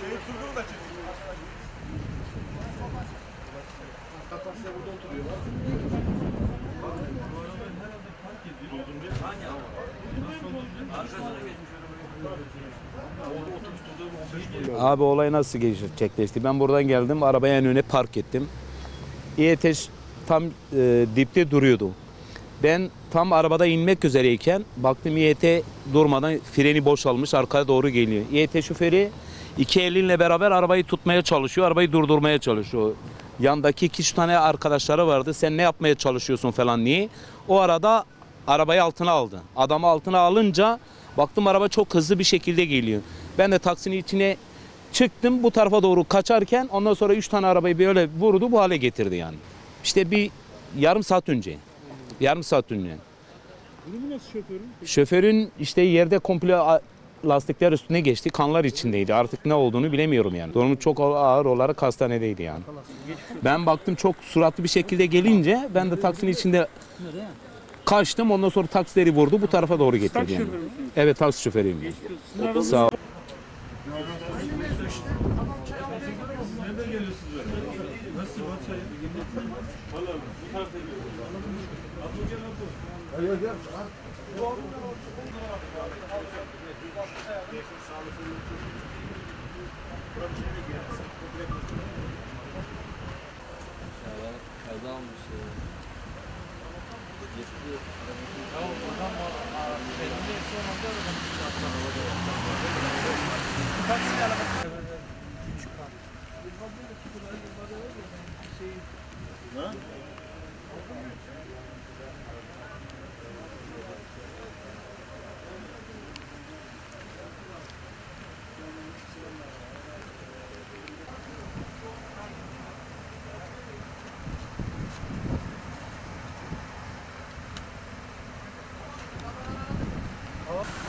Şehir Turgul'u da çek. Abi olay nasıl gerçekleşti? Ben buradan geldim, arabayı en öne park ettim. İETEŞ tam e, dipte duruyordu. Ben tam arabada inmek üzereyken baktım İET durmadan freni boşalmış arkaya doğru geliyor. İET şoförü iki elinle beraber arabayı tutmaya çalışıyor, arabayı durdurmaya çalışıyor. Yandaki iki tane arkadaşları vardı. Sen ne yapmaya çalışıyorsun falan diye. O arada arabayı altına aldı. Adamı altına alınca baktım araba çok hızlı bir şekilde geliyor. Ben de taksinin içine çıktım bu tarafa doğru kaçarken ondan sonra üç tane arabayı böyle vurdu bu hale getirdi yani. İşte bir yarım saat önce. Yarım saat önce. Durumu nasıl şoförün? Şoförün işte yerde komple lastikler üstüne geçti. Kanlar içindeydi. Artık ne olduğunu bilemiyorum yani. Durumu çok ağır olarak hastanedeydi yani. Ben baktım çok suratlı bir şekilde gelince ben de taksinin içinde kaçtım. Ondan sonra taksileri vurdu. Bu tarafa doğru getirdi yani. Evet taksi şoförüyüm. yani. Sağ ol. Nereden geliyorsunuz böyle? Nasıl Batı'ya? Valla bu tarafta geliyoruz. Abla gel abla. Kaza almış ya. Gitti. 어?